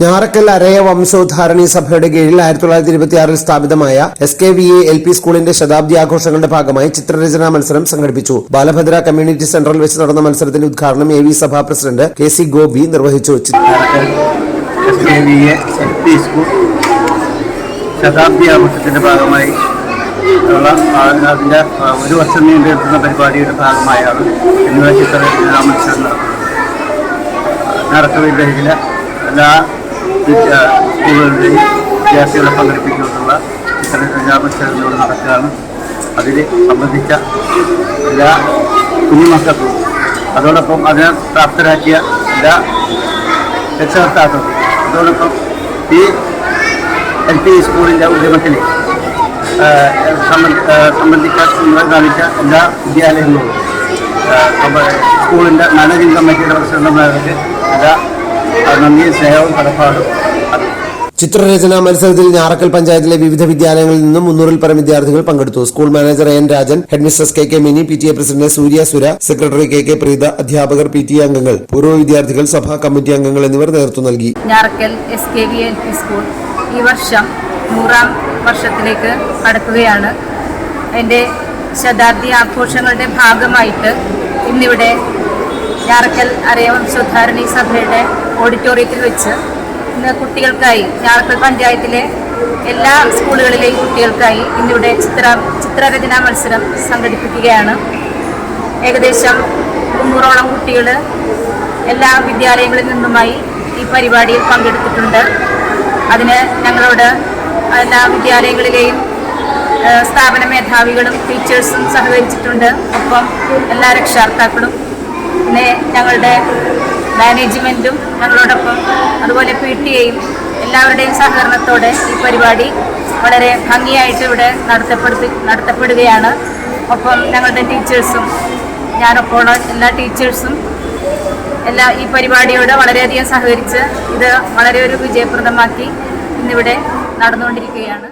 ഞാറക്കൽ അരയ വംശോദ്ധാരണി സഭയുടെ കീഴിൽ ആയിരത്തി തൊള്ളായിരത്തി ഇരുപത്തിയാറിൽ സ്ഥാപിതമായ S K V A L P സ്കൂളിന്റെ ശതാബ്ദി ആഘോഷങ്ങളുടെ ഭാഗമായി ചിത്രരചനാ മത്സരം സംഘടിപ്പിച്ചു. ബാലഭദ്ര കമ്മ്യൂണിറ്റി സെന്ററിൽ വെച്ച് നടന്ന മത്സരത്തിന്റെ ഉദ്ഘാടനം എ വി സഭാ പ്രസിഡന്റ് കെ സി ഗോപി നിർവഹിച്ചു. ശതാബ്ദി ആഘോഷത്തിന്റെ ഭാഗമായി അതിന്റെ ഒരു വർഷം നീണ്ടു പരിപാടിയുടെ ഭാഗമായാണ് ഇന്ന് ചിത്രരചനാ മത്സരം നടക്കുന്നത്. നടത്തുവിദ്യയിലെ എല്ലാ സ്കൂളുകളുടെയും വിദ്യാർത്ഥികളെ പങ്കെടുപ്പിച്ചുകൊണ്ടുള്ള ചിത്രരചനാ മത്സരങ്ങളോട് നടക്കുകയാണ്. അതിൽ സംബന്ധിച്ച എല്ലാ കുഞ്ഞുമക്കൾക്കും അതോടൊപ്പം അതിനെ പ്രാപ്തരാക്കിയ എല്ലാ രക്ഷകർത്താക്കൾക്കും അതോടൊപ്പം ഈ എൽ പി സ്കൂളിന്റെ ഉദ്യമത്തിൽ സംബന്ധിച്ച കാണിച്ച എല്ലാ വിദ്യാലയങ്ങളും സ്കൂളിന്റെ മാനേജിംഗ് കമ്മിറ്റിയുടെ പ്രസിഡന്റുമാർക്ക് നന്ദിയും സ്നേഹവും കടപ്പാടും. ചിത്രരചന ചിത്രരചനാ മത്സരത്തിൽ ഞാറക്കൽ പഞ്ചായത്തിലെ വിവിധ വിദ്യാലയങ്ങളിൽ നിന്നും മുന്നൂറിൽ പരം വിദ്യാർത്ഥികൾ പങ്കെടുത്തു. School manager N Rajan headmistress K K Mini P T A president Surya Sura secretary K K Preetha അധ്യാപകർ പി ടി എ അംഗങ്ങൾ. പൂർവ വിദ്യാർത്ഥികൾ സഭാ കമ്മിറ്റി അംഗങ്ങൾ എന്നിവർ നേതൃത്വം നൽകി. Njarakkal S K V L P school ഈ വർഷം നൂറാം വർഷത്തിലേക്ക് കടക്കുകയാണ്. എന്റെ ശതാബ്ദി ആഘോഷങ്ങളുടെ ഭാഗമായിട്ട് ഇന്നിവിടെ ഞാറക്കൽ അരയവംശോദ്ധാരണി സഭയുടെ ഓഡിറ്റോറിയത്തിൽ വെച്ച് ഇന്ന് കുട്ടികൾക്കായി ഞാറക്കൽ പഞ്ചായത്തിലെ എല്ലാ സ്കൂളുകളിലെയും കുട്ടികൾക്കായി ഇന്നിവിടെ ചിത്ര ചിത്രരചനാ മത്സരം സംഘടിപ്പിക്കുകയാണ്. ഏകദേശം മുന്നൂറോളം കുട്ടികൾ എല്ലാ വിദ്യാലയങ്ങളിൽ നിന്നുമായി ഈ പരിപാടിയിൽ പങ്കെടുത്തിട്ടുണ്ട്. അതിന് ഞങ്ങളോട് എല്ലാ വിദ്യാലയങ്ങളിലെയും സ്ഥാപന മേധാവികളും ടീച്ചേഴ്സും സഹകരിച്ചിട്ടുണ്ട്. ഒപ്പം എല്ലാ രക്ഷാകർത്താക്കളും. പിന്നെ ഞങ്ങളുടെ മാനേജ്മെന്റും ഞങ്ങളോടൊപ്പം അതുപോലെ പി ടി എയും എല്ലാവരുടെയും സഹകരണത്തോടെ ഈ പരിപാടി വളരെ ഭംഗിയായിട്ട് ഇവിടെ നടത്തപ്പെടുത്തി നടത്തപ്പെടുകയാണ്. ഒപ്പം ഞങ്ങളുടെ ടീച്ചേഴ്സും ഞാനൊപ്പമുള്ള എല്ലാ ടീച്ചേഴ്സും എല്ലാ ഈ പരിപാടിയോട് വളരെയധികം സഹകരിച്ച് ഇത് വളരെ ഒരു വിജയപ്രദമാക്കി ഇന്നിവിടെ നടന്നുകൊണ്ടിരിക്കുകയാണ്.